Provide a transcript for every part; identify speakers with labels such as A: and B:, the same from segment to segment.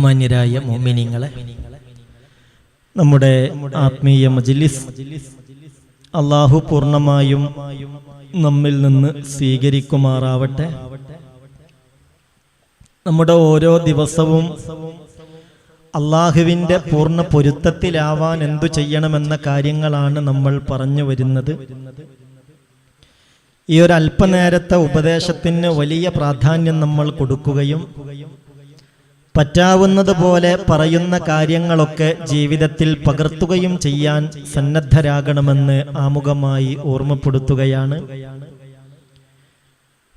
A: ബഹുമാന്യരായ മോമിനിങ്ങളെ നമ്മുടെ ആത്മീയ മജിലിസ് അള്ളാഹു പൂർണമായും നമ്മിൽ നിന്ന് സ്വീകരിക്കുമാറാവട്ടെ. നമ്മുടെ ഓരോ ദിവസവും അള്ളാഹുവിന്റെ പൂർണ പൊരുത്തത്തിലാവാൻ എന്തു ചെയ്യണമെന്ന കാര്യങ്ങളാണ് നമ്മൾ പറഞ്ഞു വരുന്നത്. ഈ ഒരു അല്പനേരത്തെ ഉപദേശത്തിന് വലിയ പ്രാധാന്യം നമ്മൾ കൊടുക്കുകയും പറ്റാവുന്നത് പോലെ പറയുന്ന കാര്യങ്ങളൊക്കെ ജീവിതത്തിൽ പകർത്തുകയും ചെയ്യാൻ സന്നദ്ധരാകണമെന്ന് ആമുഖമായി ഓർമ്മപ്പെടുത്തുകയാണ്.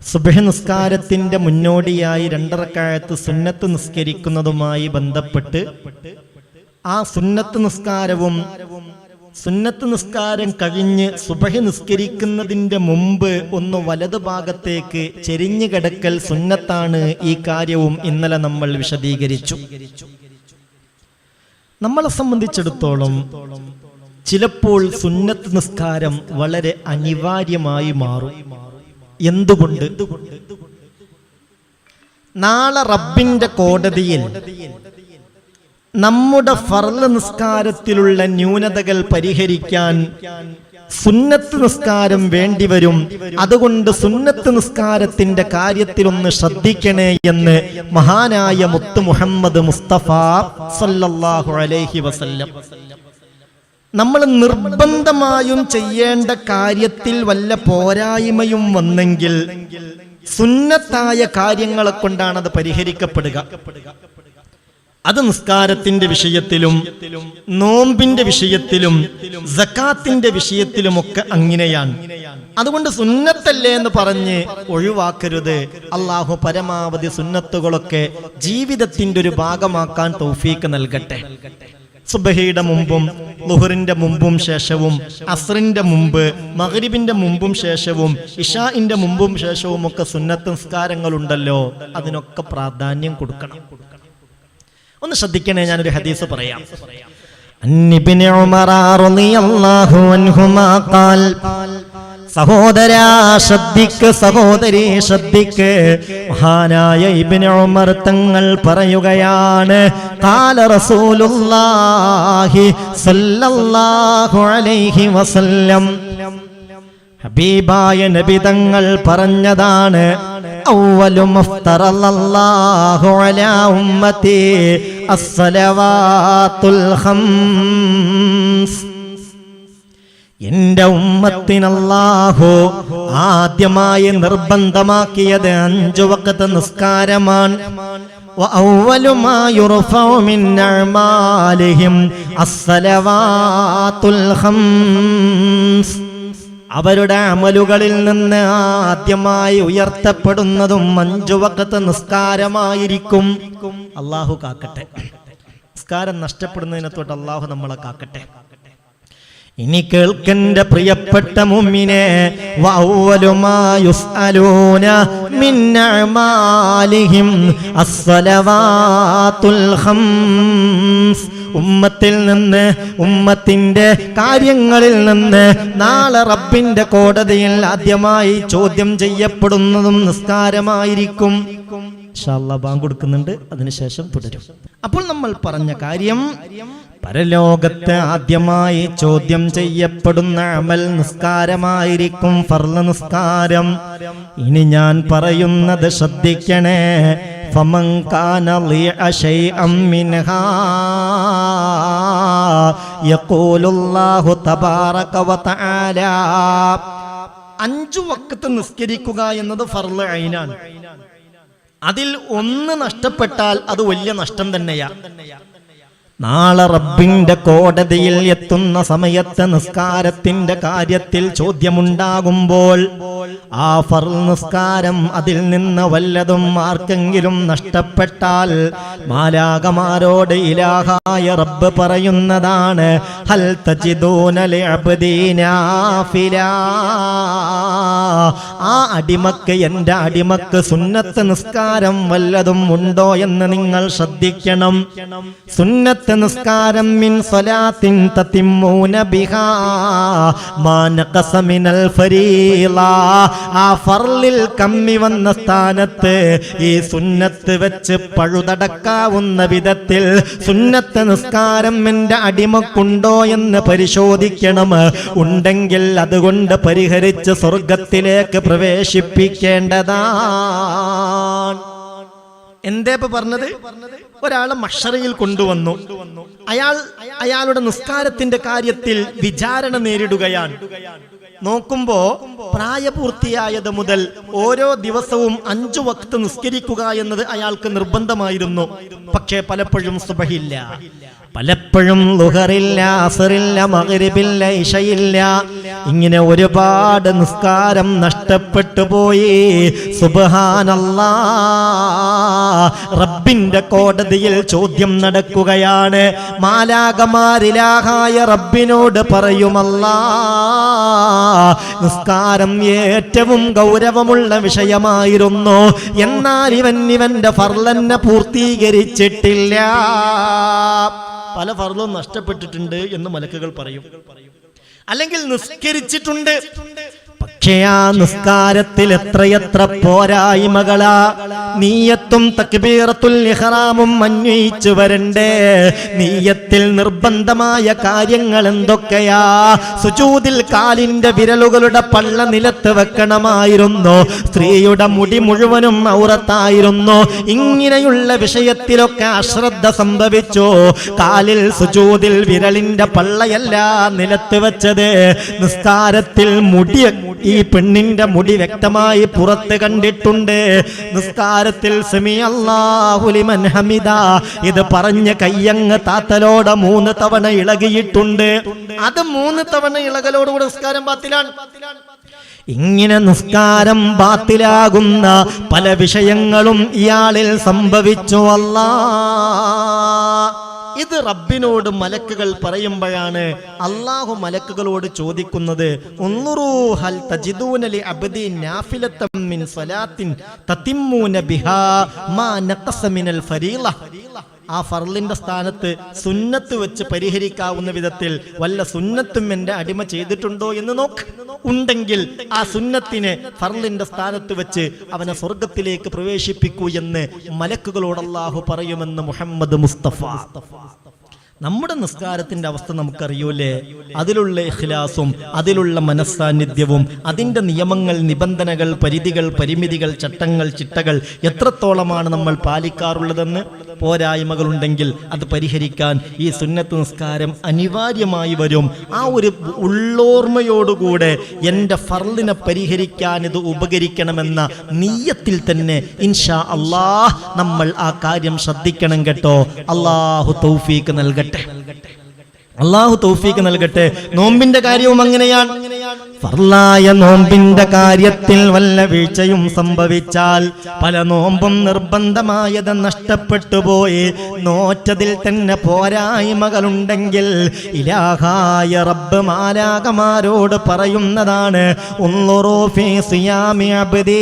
A: സുബഹ നിസ്കാരത്തിന്റെ മുന്നോടിയായി രണ്ടറക്കാലത്ത് സുന്നത്ത് നിസ്കരിക്കുന്നതുമായി ബന്ധപ്പെട്ട് ആ സുന്നത്ത് നിസ്കാരവും സുന്നത്ത് നിസ്കാരം കഴിഞ്ഞ് സുബഹി നിസ്കരിക്കുന്നതിന്റെ മുമ്പ് ഒന്ന് വലതു ഭാഗത്തേക്ക് ചെരിഞ്ഞു കിടക്കൽ സുന്നത്താണ് ഈ കാര്യവും ഇന്നലെ നമ്മൾ വിശദീകരിച്ചു. നമ്മളെ സംബന്ധിച്ചിടത്തോളം ചിലപ്പോൾ സുന്നത്ത് നിസ്കാരം വളരെ അനിവാര്യമായി മാറും. എന്തുകൊണ്ട്? നാളെ റബ്ബിന്റെ കോടതിയിൽ നമ്മുടെ ഫർല നിസ്കാരത്തിലുള്ള ന്യൂനതകൾ പരിഹരിക്കാൻ സുന്നത്ത് നിസ്കാരം വേണ്ടിവരും അതുകൊണ്ട് സുന്നത്ത് നിസ്കാരത്തിന്റെ കാര്യത്തിലൊന്ന് ശ്രദ്ധിക്കണേ എന്ന് മഹാനായ മുത്തു മുഹമ്മദ് മുസ്തഫ സല്ലല്ലാഹു അലൈഹി വസല്ലം. നമ്മൾ നിർബന്ധമായും ചെയ്യേണ്ട കാര്യത്തിൽ വല്ല പോരായ്മയും വന്നെങ്കിൽ സുന്നത്തായ കാര്യങ്ങളെ കൊണ്ടാണ് അത് പരിഹരിക്കപ്പെടുക. അത് നിസ്കാരത്തിന്റെ വിഷയത്തിലും നോമ്പിന്റെ വിഷയത്തിലും സക്കാത്തിന്റെ വിഷയത്തിലുമൊക്കെ അങ്ങനെയാണ്. അതുകൊണ്ട് സുന്നത്തല്ലേ എന്ന് പറഞ്ഞ് ഒഴിവാക്കരുത്. അള്ളാഹു പരമാവധി സുന്നത്തുകളൊക്കെ ജീവിതത്തിന്റെ ഒരു ഭാഗമാക്കാൻ തൗഫീക്ക് നൽകട്ടെ. സുബഹയുടെ മുമ്പും ലുഹറിന്റെ മുമ്പും ശേഷവും അസ്റിന്റെ മുമ്പ് മഹരിബിന്റെ മുമ്പും ശേഷവും ഇഷാഇന്റെ മുമ്പും ശേഷവും ഒക്കെ സുന്നത്ത് നിസ്കാരങ്ങളുണ്ടല്ലോ. അതിനൊക്കെ പ്രാധാന്യം കൊടുക്കണം. ഒന്ന് ശ്രദ്ധിക്കണേ ഞാനൊരു ഹദീസ് പറയാം. സഹോദരാ ശ്രദ്ധിക്ക് സഹോദരി ശ്രദ്ധിക്ക് മഹാനായ ഇബ്നു ഉമർ തങ്ങൾ പറയുകയാണ് അലൈഹി വസല്ലം. ഹബീബായ നബി തങ്ങൾ പറഞ്ഞതാണ് മഫ്തറല്ലാഹു അലാ ഉമ്മത്തി അസ്സലവാത്തുൽ ഹംസ് എന്റെ ഉമ്മത്തിനല്ലാഹു ആദ്യമായി നിർബന്ധമാക്കിയത് അഞ്ചു വക്കത്തെ നിസ്കാരമാണ്. അസ്സലവാത്തുൽ ഹംസ് അവരുടെ അമലുകളിൽ നിന്ന് ആദ്യമായി ഉയർത്തപ്പെടുന്നതും അഞ്ചു വക്കത്ത് നിസ്കാരമായിരിക്കും. അള്ളാഹു കാക്കട്ടെ. നിസ്കാരം നഷ്ടപ്പെടുന്നതിനെ തൊട്ട് അള്ളാഹു നമ്മളെ കാക്കട്ടെ. ഇനി കേൾക്കന്റെ പ്രിയപ്പെട്ട മുമ്മിനെ മിന്നമാലിഹിം അസ്സലവാത്തുൽ ഖംസ്. ഉമ്മത്തിൽ നിന്ന് ഉമ്മത്തിന്റെ കാര്യങ്ങളിൽ നിന്ന് നാളെ റബ്ബിന്റെ കോടതിയിൽ ആദ്യമായി ചോദ്യം ചെയ്യപ്പെടുന്നതും നിസ്കാരമായിരിക്കും. ഇൻഷാല്ലാ ബാങ്ക് കൊടുക്കുന്നുണ്ട് അതിനുശേഷം തുടരും. അപ്പോൾ നമ്മൾ പറഞ്ഞ കാര്യം പരലോകത്ത് ആദ്യമായി ചോദ്യം ചെയ്യപ്പെടുന്ന അമൽ നിസ്കാരമായിരിക്കും നിസ്കാരം. ഇനി ഞാൻ പറയുന്നത് ശ്രദ്ധിക്കണേ فمن كان ضيع شيئا منها يقول الله تبارك وتعالى അഞ്ചു വക്കത്ത് നിസ്കരിക്കുക എന്നത് ഫർള് ഐനാണ് അതിൽ ഒന്ന് നഷ്ടപ്പെട്ടാൽ അത് വലിയ നഷ്ടം തന്നെയാ നാളെ റബ്ബിന്റെ കോടതിയിൽ എത്തുന്ന സമയത്ത് നിസ്കാരത്തിന്റെ കാര്യത്തിൽ ചോദ്യമുണ്ടാകുമ്പോൾ ആ ഫർ നിസ്കാരം അതിൽ നിന്ന് വല്ലതും ആർക്കെങ്കിലും നഷ്ടപ്പെട്ടാൽ മാലാകമാരോട് ഇലാഹായ റബ്ബ് പറയുന്നതാണ് ഹൽ. ആ അടിമക്ക് എന്റെ അടിമക്ക് സുന്നത്ത് നിസ്കാരം വല്ലതും ഉണ്ടോ എന്ന് നിങ്ങൾ ശ്രദ്ധിക്കണം സുന്നത്ത് സുന്നത്ത് നിസ്കാരം മിൻ സ്വലാത്തിൻ തത്തിമ്മൂന ബിഹാ മാ നഖസ മിനൽ ഫരീള ആ ഫർലിൽ കമ്മി വന്ന സ്ഥാനത്ത് ഈ സുന്നത്ത് വെച്ച് പഴുതടക്കാവുന്ന വിധത്തിൽ സുന്നത്ത് നിസ്കാരം എന്റെ അടിമക്കുണ്ടോ എന്ന് പരിശോധിക്കണം. ഉണ്ടെങ്കിൽ അതുകൊണ്ട് പരിഹരിച്ച് സ്വർഗത്തിലേക്ക് പ്രവേശിപ്പിക്കേണ്ടതാണ്. എന്തേ ഇപ്പൊ പറഞ്ഞത്? ഒരാളെ മഷറയിൽ കൊണ്ടുവന്നു. അയാൾ അയാളുടെ നിസ്കാരത്തിന്റെ കാര്യത്തിൽ വിചാരണ നേരിടുകയാണ്. നോക്കുമ്പോ പ്രായപൂർത്തിയായത് മുതൽ ഓരോ ദിവസവും അഞ്ചു വക്ത് നിസ്കരിക്കുക എന്നത് അയാൾക്ക് നിർബന്ധമായിരുന്നു. പക്ഷേ പലപ്പോഴും സുബഹില്ല. പലപ്പോഴും ലുഹറില്ല അസറില്ല മകരിബില്ല ഇഷയില്ല. ഇങ്ങനെ ഒരുപാട് നിസ്കാരം നഷ്ടപ്പെട്ടു പോയി. സുബഹാനല്ലാ. റബ്ബിന്റെ കോടതിയിൽ ചോദ്യം നടക്കുകയാണ്. മാലാകമാരിലാഹായ റബ്ബിനോട് പറയുമല്ലാ നിസ്കാരം ഏറ്റവും ഗൗരവമുള്ള വിഷയമായിരുന്നു. എന്നാൽ ഇവൻ ഇവന്റെ ഫർലന്നെ പൂർത്തീകരിച്ചിട്ടില്ല. പല ഫർലും നഷ്ടപ്പെട്ടിട്ടുണ്ട് എന്ന് മലക്കുകൾ പറയും. അല്ലെങ്കിൽ നിസ്കരിച്ചിട്ടുണ്ട്. പക്ഷേ ആ നിസ്കാരത്തിൽ എത്രയെത്ര പോരായ്മകളാ. നീയത്തും തക്ബീറത്തുൽ ഇഹ്റാമും അന്വയിച്ചു വരണ്ടേ. നീയത്തിൽ നിർബന്ധമായ കാര്യങ്ങൾ എന്തൊക്കെയാ. സുജൂദിൽ കാലിന്റെ വിരലുകളുടെ പള്ള നിലത്ത് വെക്കണമായിരുന്നു. സ്ത്രീയുടെ മുടി മുഴുവനും ഔറത്തായിരുന്നു. ഇങ്ങനെയുള്ള വിഷയത്തിലൊക്കെ അശ്രദ്ധ സംഭവിച്ചു. കാലിൽ സുജൂദിൽ വിരലിന്റെ പള്ളയല്ല നിലത്ത് വെച്ചത്. നിസ്കാരത്തിൽ മുടിയ ഈ പെണ്ണിന്റെ മുടി വ്യക്തമായി പുറത്ത് കണ്ടിട്ടുണ്ട്. നിസ്കാരത്തിൽ ഹമിദ. ഇത് പറഞ്ഞ് കയ്യങ്ങ് താത്തലോട് മൂന്ന് തവണ ഇളകിയിട്ടുണ്ട്. അത് മൂന്ന് തവണ ഇളകലോടുകൂടെ നിസ്കാരം പാത്തിലാണ് ഇങ്ങനെ നിസ്കാരം ബാത്തിലാകുന്ന പല വിഷയങ്ങളും ഇയാളിൽ സംഭവിച്ചു. അല്ലാ ഇത് റബ്ബിനോട് മലക്കുകൾ പറയുമ്പോഴാണ് അള്ളാഹു മലക്കുകളോട് ചോദിക്കുന്നത് ആ ഫർലിന്റെ സ്ഥാനത്ത് സുന്നത്ത് വെച്ച് പരിഹരിക്കാവുന്ന വിധത്തിൽ വല്ല സുന്നത്തും എന്റെ അടിമ ചെയ്തിട്ടുണ്ടോ എന്ന് നോക്ക്. ഉണ്ടെങ്കിൽ ആ സുന്നത്തിനെ ഫർലിന്റെ സ്ഥാനത്ത് വെച്ച് അവനെ സ്വർഗത്തിലേക്ക് പ്രവേശിപ്പിക്കൂ എന്ന് മലക്കുകളോട് പറയുമെന്ന് മുഹമ്മദ് മുസ്തഫ. നമ്മുടെ നിസ്കാരത്തിന്റെ അവസ്ഥ നമുക്കറിയൂലേ? അതിലുള്ള ഇഖ്ലാസും അതിലുള്ള മനസ്സാന്നിധ്യവും അതിന്റെ നിയമങ്ങൾ നിബന്ധനകൾ പരിധികൾ പരിമിതികൾ ചട്ടങ്ങൾ ചിട്ടകൾ എത്രത്തോളമാണ് നമ്മൾ പാലിക്കാറുള്ളതെന്ന്? പോരായ്മകളുണ്ടെങ്കിൽ അത് പരിഹരിക്കാൻ ഈ സുന്നത്ത് നിസ്കാരം അനിവാര്യമായി വരും. ആ ഒരു ഉള്ളോർമ്മയോടുകൂടെ എന്റെ ഫർലിനെ പരിഹരിക്കാൻ ഇത് ഉപകരിക്കണമെന്ന നീയത്തിൽ തന്നെ ഇൻഷാ അള്ളാഹ് നമ്മൾ ആ കാര്യം ശ്രദ്ധിക്കണം കേട്ടോ. അള്ളാഹു തൗഫീക്ക് നൽകട്ടെ. അള്ളാഹു തൗഫീക്ക് നൽകട്ടെ. നോമ്പിന്റെ കാര്യവും അങ്ങനെയാണ്. ഫർലായ നോമ്പിന്റെ കാര്യത്തിൽ വല്ല വീഴ്ചയും സംഭവിച്ചാൽ പല നോമ്പും നിർബന്ധമായത് നഷ്ടപ്പെട്ടു പോയി. നോറ്റതിൽ തന്നെ പോരായ്മകളുണ്ടെങ്കിൽ ഇലാഹായ റബ്ബ് മാലാകമാരോട് പറയുന്നതാണ് ഉള്ളുറൂ ഫീ സിയാമി അബ്ദി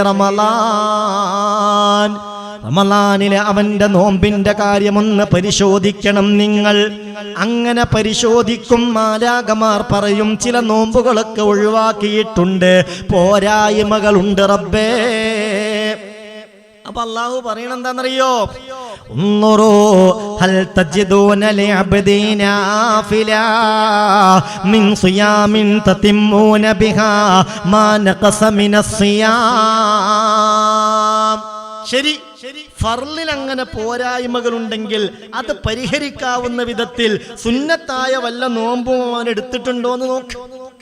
A: റമളാൻ റമലാനിലെ അവന്റെ നോമ്പിന്റെ കാര്യമൊന്ന് പരിശോധിക്കണം നിങ്ങൾ അങ്ങനെ പരിശോധിക്കും മാലാകമാർ പറയും ചില നോമ്പുകളൊക്കെ ഒഴിവാക്കിയിട്ടുണ്ട് പോരായ്മകളുണ്ട് റബ്ബേ അപ്പൊ അള്ളാഹു പറയണ എന്താണെന്നറിയോ انظروا هل تجدون لعبدي نافلة من صيام تتمون بها ما نقص من الصيام ശരി ഫർലിൽ അങ്ങനെ പോരായ്മകൾ ഉണ്ടെങ്കിൽ അത് പരിഹരിക്കാവുന്ന വിധത്തിൽ സുന്നത്തായ വല്ല നോമ്പും അവൻ എടുത്തിട്ടുണ്ടോ എന്ന് നോക്ക്.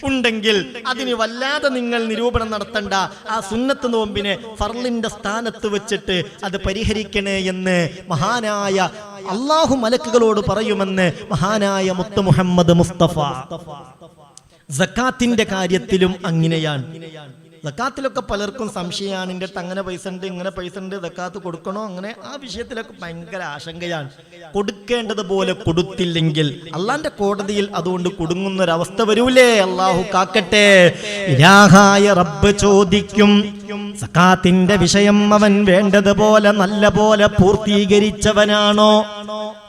A: ഉണ്ടെങ്കിൽ അതിന് വല്ലാതെ നിങ്ങൾ നിരൂപണം നടത്തണ്ട. ആ സുന്നത്ത് നോമ്പിനെ ഫർലിന്റെ സ്ഥാനത്ത് വെച്ചിട്ട് അത് പരിഹരിക്കണേ എന്ന് മഹാനായ അള്ളാഹു മലക്കുകളോട് പറയുമെന്ന് മഹാനായ മുത്ത് മുഹമ്മദ് മുസ്തഫ. സക്കാത്തിന്റെ കാര്യത്തിലും അങ്ങനെയാണ്. സക്കാത്തിലൊക്കെ പലർക്കും സംശയമാണ് എന്റെ അടുത്ത് അങ്ങനെ പൈസ ഉണ്ട് ഇങ്ങനെ പൈസ ഉണ്ട് സക്കാത്ത് കൊടുക്കണോ? അങ്ങനെ ആ വിഷയത്തിലൊക്കെ ഭയങ്കര ആശങ്കയാണ്. കൊടുക്കേണ്ടതുപോലെ കൊടുത്തില്ലെങ്കിൽ അള്ളാന്റെ കോടതിയിൽ അതുകൊണ്ട് കുടുങ്ങുന്ന ഒരവസ്ഥ വരൂലേ? അള്ളാഹു കാക്കട്ടെ. ഇലാഹായ റബ്ബ് ചോദിക്കും സക്കാത്തിന്റെ വിഷയം അവൻ വേണ്ടതുപോലെ നല്ല പോലെ പൂർത്തീകരിച്ചവനാണോ?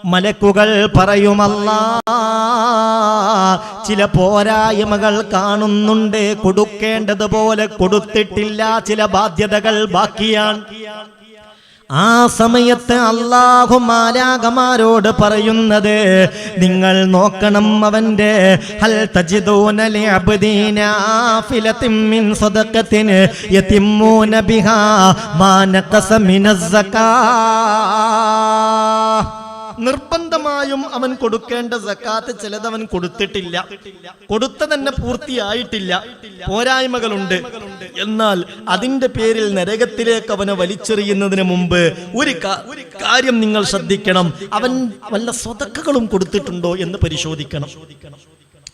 A: മലക്കുകൾ പറയുമല്ല ചില പോരായ്മകൾ കാണുന്നുണ്ട്. കൊടുക്കേണ്ടതുപോലെ കൊടുത്തിട്ടില്ല. ചില ബാധ്യതകൾ ബാക്കിയാണ്. ആ സമയത്ത് അള്ളാഹു മാലാകമാരോട് പറയുന്നത് നിങ്ങൾ നോക്കണം അവന്റെ ഹൽ നിർബന്ധമായും അവൻ കൊടുക്കേണ്ട സക്കാത്ത് ചിലതവൻ കൊടുത്തിട്ടില്ല. കൊടുത്ത തന്നെ പൂർത്തിയായിട്ടില്ല. പോരായ്മകളുണ്ട്. എന്നാൽ അതിന്റെ പേരിൽ നരകത്തിലേക്ക് അവനെ വലിച്ചെറിയുന്നതിന് മുമ്പ് ഒരു കാര്യം നിങ്ങൾ ശ്രദ്ധിക്കണം. അവൻ വല്ല സ്വതക്കുകളും കൊടുത്തിട്ടുണ്ടോ എന്ന് പരിശോധിക്കണം.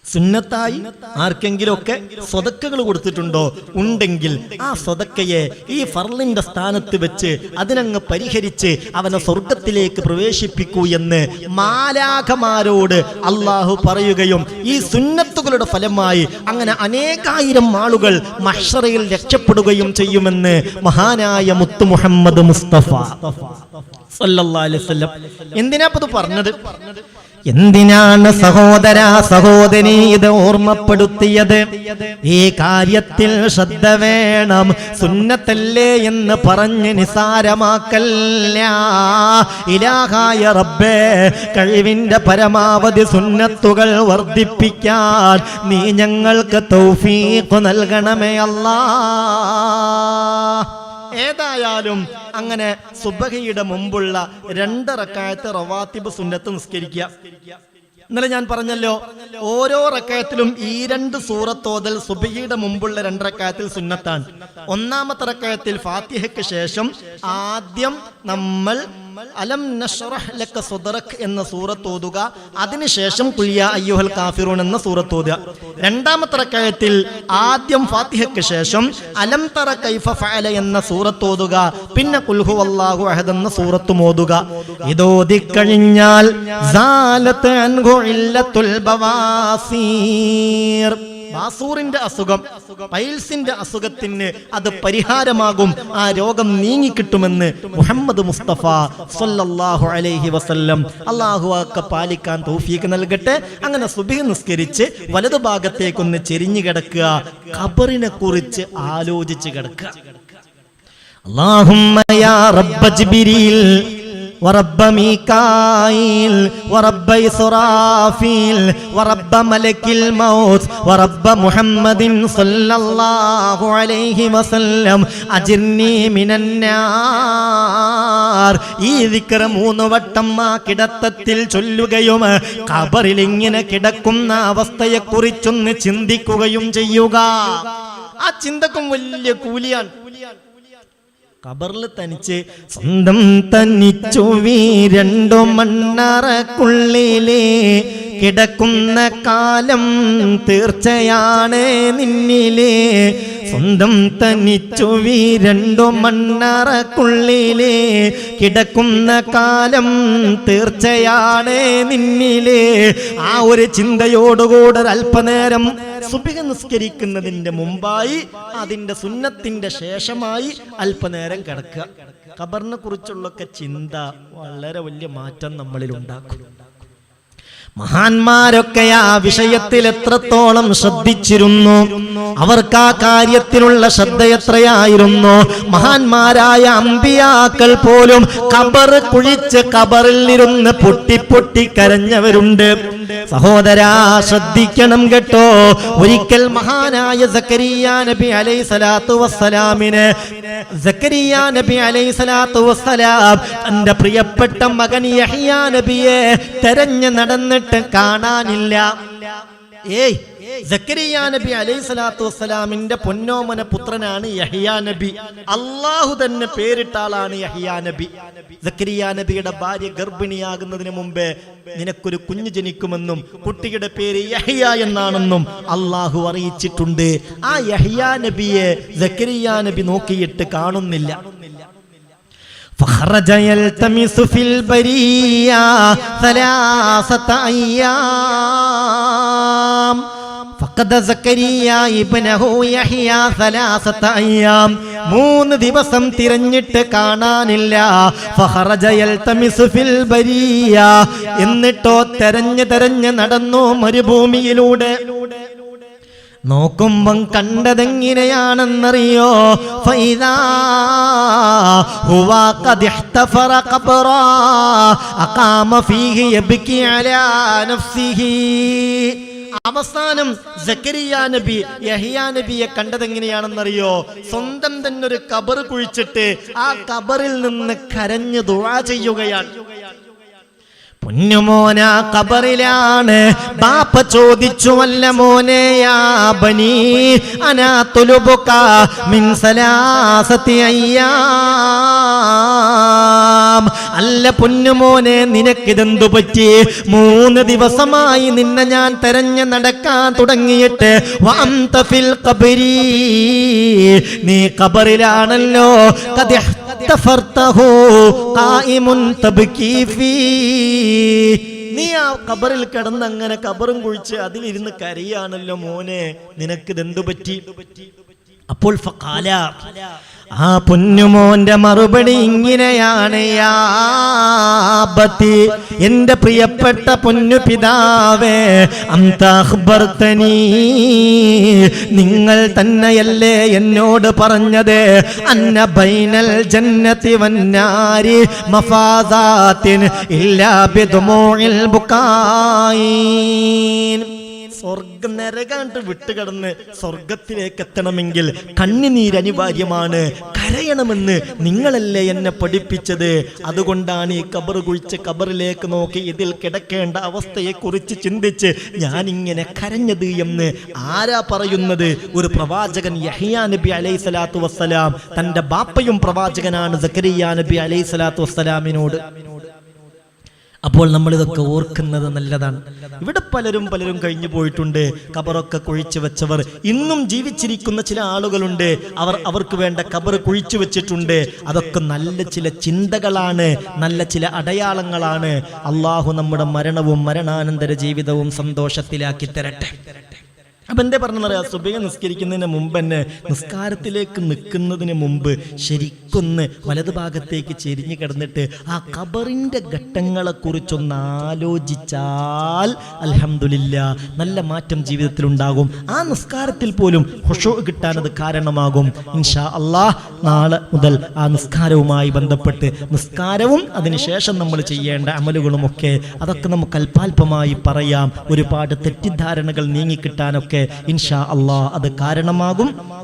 A: സുന്നത്തായി ആർക്കെങ്കിലുമൊക്കെ സ്വതക്കകൾ കൊടുത്തിട്ടുണ്ടോ? ഉണ്ടെങ്കിൽ ആ സ്വതക്കയെ ഈ ഫർലിന്റെ സ്ഥാനത്ത് വെച്ച് അതിനങ്ങ് പരിഹരിച്ച് അവനെ സ്വർഗത്തിലേക്ക് പ്രവേശിപ്പിക്കൂ എന്ന് മാലാഖമാരോട് അള്ളാഹു പറയുകയും ഈ സുന്നത്തുകളുടെ ഫലമായി അങ്ങനെ അനേകായിരം ആളുകൾ മഷറയിൽ രക്ഷപ്പെടുകയും ചെയ്യുമെന്ന് മഹാനായ മുത്തു മുഹമ്മദ് മുസ്തഫ. സല്ലല്ലാഹു അലൈഹി പറഞ്ഞത്? എന്തിനാണ് സഹോദര സഹോദരി ഇത് ഓർമ്മപ്പെടുത്തിയത്? ഈ കാര്യത്തിൽ ശ്രദ്ധ വേണം. സുന്നത്തല്ലേ എന്ന് പറഞ്ഞ് നിസാരമാക്കല്ല. ഇലാഹായ റബ്ബേ കഴിവിന്റെ പരമാവധി സുന്നത്തുകൾ വർദ്ധിപ്പിക്കാൻ നീ ഞങ്ങൾക്ക് തൗഫീഖ് നൽകണമേ അല്ലാ. ഏതായാലും അങ്ങനെ സുബഹയുടെ മുമ്പുള്ള രണ്ടറക്കായത്ത് റവാത്തിബ് സുന്നത്ത് നിസ്കരിക്കുക. ഇന്നലെ ഞാൻ പറഞ്ഞല്ലോ ഓരോ റക്കായത്തിലും ഈ രണ്ട് സൂറത്തോതൽ സുബഹിയുടെ മുമ്പുള്ള രണ്ടറക്കായത്തിൽ സുന്നത്താണ്. ഒന്നാമത്തെ റക്കായത്തിൽ ഫാത്തിഹയ്ക്ക് ശേഷം ആദ്യം നമ്മൾ അലം നഷ്റഹ് ലക സുദറക് എന്ന സൂറത്ത് ഓതുക. അതിനുശേഷം കുല്യ അയ്യുഹൽ കാഫിറൂൻ എന്ന സൂറത്ത് ഓതുക. രണ്ടാമത്തെ റക്കായത്തിൽ ആദ്യം ഫാത്തിഹയ്ക്ക് ശേഷം അലം തറ കൈഫ ഫഅല എന്ന സൂറത്ത് ഓതുക. പിന്നെ കുൽഹു അല്ലാഹു അഹദ് എന്ന സൂറത്തും ഓതുക. ഇതോതി കഴിഞ്ഞാൽ സാലത്ത് അൻഹു ഇല്ലത്തുൽ ബവാസീർ. മാസൂറിന്റെ അസുഖം പൈൽസിന്റെ അസുഖത്തിന് അത് പരിഹാരമാകും. ആ രോഗം നീങ്ങിക്കിട്ടുമെന്ന് മുഹമ്മദ് മുസ്തഫ സൊല്ലാഹു അലൈഹി വസല്ലം അള്ളാഹു ഒക്കെ പാലിക്കാൻ തൗഫീക്ക് നൽകട്ടെ. അങ്ങനെ സുബി നിസ്കരിച്ച് വലതു ഭാഗത്തേക്കൊന്ന് ചെരിഞ്ഞു കിടക്കുക. ഖബറിനെ കുറിച്ച് ആലോചിച്ച് കിടക്കുക. അള്ളാഹുമ്മ യാ ورب ميكائيل ورب إسرافيل ورب ملك الموت ورب محمد صلى الله عليه وسلم أجرني من النار ഈ ദിക്ര മൂന്ന് വട്ടം ആ കിടത്തത്തിൽ ചൊല്ലുകയും കബറിൽ ഇങ്ങനെ കിടക്കുന്ന അവസ്ഥയെ കുറിച്ചൊന്ന് ചിന്തിക്കുകയും ചെയ്യുക ആ ചിന്തക്കും വലിയ കൂലിയാണ് കബറിൽ തനിച്ച് സ്വന്തം തന്നിച്ചു വീരണ്ടു മണ്ണറക്കുള്ളിലേ കിടക്കുന്ന കാലം തീർച്ചയാണ് നിന്നിലേ. സ്വന്തം തനിച്ചു വീരണ്ടു മണ്ണറക്കുള്ളിലേ കിടക്കുന്ന കാലം തീർച്ചയാണ് നിന്നിലേ. ആ ഒരു ചിന്തയോടുകൂടെ അല്പനേരം സുബിക നിസ്കരിക്കുന്നതിന്റെ മുമ്പായി അതിന്റെ സുന്നത്തിന്റെ ശേഷമായി അല്പനേരം കിടക്കുക. ഖബറിനെ കുറിച്ചുള്ളൊക്കെ ചിന്ത വളരെ വലിയ മാറ്റം നമ്മളിൽ ഉണ്ടാക്കും. മഹാന്മാരൊക്കെ ആ വിഷയത്തിൽ എത്രത്തോളം ശ്രദ്ധിച്ചിരുന്നു? അവർക്ക് ആ കാര്യത്തിലുള്ള ശ്രദ്ധ എത്രയായിരുന്നു? മഹാന്മാരായ അമ്പിയാക്കൾ പോലും കബർ കുഴിച്ച് കബറിൽ ഇരുന്ന് പൊട്ടി പൊട്ടി കരഞ്ഞവരുണ്ട്. സഹോദരാ ശ്രദ്ധിക്കണം കേട്ടോ. ഒരിക്കൽ മഹാനായ സക്കരിയ നബി അലൈഹി സ്വലാത്തു വസ്സലാമിന് സക്കരിയ നബി അലൈഹി സ്വലാത്തു വസ്സലാം തന്റെ പ്രിയപ്പെട്ട മകൻ യഹ്യാ നബിയെ തെരഞ്ഞു നടന്നിട്ട് കാണാനില്ല. ഏയ് സക്കരിയ നബി അലൈഹി സ്വലാത്തു വസ്സലാമിന്റെ പൊന്നോമന പുത്രനാണ് യഹിയാ നബി. അള്ളാഹു തന്നെ പേരിട്ട ആളാണ് യഹിയാ നബി. സക്കരിയ നബിയുടെ ഭാര്യ ഗർഭിണിയാകുന്നതിന് മുമ്പേ നിനക്കൊരു കുഞ്ഞു ജനിക്കുമെന്നും കുട്ടിയുടെ പേര് യഹിയ എന്നാണെന്നും അള്ളാഹു അറിയിച്ചിട്ടുണ്ട്. ആ യഹിയാ നബിയെ സക്കരിയ നബി നോക്കിയിട്ട് കാണുന്നില്ല. فخرج يلتمس في البرية ثلاثة أيام ഫഖദ സക്കരിയ ഇബ്നഹു യഹ്യ സലാസത അയ്യാം മൂന്ന് ദിവസം തിരഞ്ഞിട്ട് കാണാനില്ല ഫഖറജ യൽതമിസു ഫിൽ ബരിയ എന്നിട്ടോ തെരഞ്ഞ് തെരഞ്ഞ് നടന്നു മരുഭൂമിയിലൂടെ നോക്കുമ്പം കണ്ടതെങ്ങനെയാണെന്നറിയോ? അവസാനം സക്കരിയ നബി യഹിയ നബിയെ കണ്ടതെങ്ങനെയാണെന്നറിയോ? സ്വന്തം തന്നെ ഒരു കബർ കുഴിച്ചിട്ട് ആ കബറിൽ നിന്ന് കരഞ്ഞു ദുആ ചെയ്യുകയാണ്. പൊന്നുമോന കബറിലാണ് ബാപ്പ ചോദിച്ചു അല്ല മോനെയാ ബനി അനാ തുലുബുക മിൻ സലാസത്തി അയ്യാം. അല്ല പൊന്നുമോനെ നിനക്കിതെന്തു പറ്റി? മൂന്ന് ദിവസമായി നിന്നെ ഞാൻ തെരഞ്ഞു നടക്കാൻ തുടങ്ങിയിട്ട്. നീ കബറിലാണല്ലോ നീ ആ കബറിൽ കിടന്ന് അങ്ങനെ കബറും കുഴിച്ച് അതിലിരുന്ന് കരയാണല്ലോ മോനെ. നിനക്ക് ഇതെന്തു പറ്റി? അപ്പോൾ ആ പൊന്നുമോന്റെ മറുപടി ഇങ്ങനെയാണ് യാബത്തി എന്റെ പ്രിയപ്പെട്ട പൊന്നു പിതാവേ അന്ത അഖ്ബർതനീ നിങ്ങൾ തന്നെയല്ലേ എന്നോട് പറഞ്ഞത്? അന്ന ബൈനൽ ജന്നത്തി വന്നാരി മഫാദാത്തിൻ ഇല്ലാ ബിദുമൂഇൽ ബുകായിൻ സ്വർഗ നരകാണ്ട് വിട്ടുകടന്ന് സ്വർഗത്തിലേക്ക് എത്തണമെങ്കിൽ കണ്ണുനീര് അനിവാര്യമാണ് കരയണമെന്ന് നിങ്ങളല്ലേ എന്നെ പഠിപ്പിച്ചത്? അതുകൊണ്ടാണ് ഈ കബർ കുഴിച്ച് കബറിലേക്ക് നോക്കി ഇതിൽ കിടക്കേണ്ട അവസ്ഥയെ കുറിച്ച് ചിന്തിച്ച് ഞാൻ ഇങ്ങനെ കരഞ്ഞത് എന്ന് ആരാ പറയുന്നത്? ഒരു പ്രവാചകൻ യഹിയാ നബി അലൈഹി സ്വലാത്തു വസ്സലാം. തന്റെ ബാപ്പയും പ്രവാചകനാണ് സക്കരിയ നബി അലൈഹി സ്വലാത്തു വസ്സലാമിനോട്. അപ്പോൾ നമ്മൾ ഇതൊക്കെ ഓർക്കുന്നത് നല്ലതാണ്. ഇവിടെ പലരും പലരും കഴിഞ്ഞു പോയിട്ടുണ്ട്. കബറൊക്കെ കുഴിച്ചു വെച്ചവർ. ഇന്നും ജീവിച്ചിരിക്കുന്ന ചില ആളുകളുണ്ട്. അവർ അവർക്ക് വേണ്ട കബർ കുഴിച്ചു വെച്ചിട്ടുണ്ട്. അതൊക്കെ നല്ല ചില ചിന്തകളാണ്. നല്ല ചില അടയാളങ്ങളാണ്. അള്ളാഹു നമ്മുടെ മരണവും മരണാനന്തര ജീവിതവും സന്തോഷത്തിലാക്കി തരട്ടെ. അപ്പൊ എന്തേ പറഞ്ഞറിയാ സുബൈ നിസ്കരിക്കുന്നതിന് മുമ്പ് തന്നെ നിസ്കാരത്തിലേക്ക് നിൽക്കുന്നതിന് മുമ്പ് ശരിക്കൊന്ന് വലതുഭാഗത്തേക്ക് ചെരിഞ്ഞു കിടന്നിട്ട് ആ കബറിന്റെ ഘട്ടങ്ങളെ കുറിച്ചൊന്ന് ആലോചിച്ചാൽ അലഹമില്ല നല്ല മാറ്റം ജീവിതത്തിൽ ഉണ്ടാകും. ആ നിസ്കാരത്തിൽ പോലും ഹുഷോ കിട്ടാൻ അത് കാരണമാകും. ഇൻഷാ അള്ളാഹ് നാളെ മുതൽ ആ നിസ്കാരവുമായി ബന്ധപ്പെട്ട് നിസ്കാരവും അതിനുശേഷം നമ്മൾ ചെയ്യേണ്ട അമലുകളുമൊക്കെ അതൊക്കെ നമുക്ക് അല്പാൽപമായി പറയാം. ഒരുപാട് തെറ്റിദ്ധാരണകൾ നീങ്ങിക്കിട്ടാനൊക്കെ ഇൻഷാ അള്ളാഹ് അത് കാരണമാകും.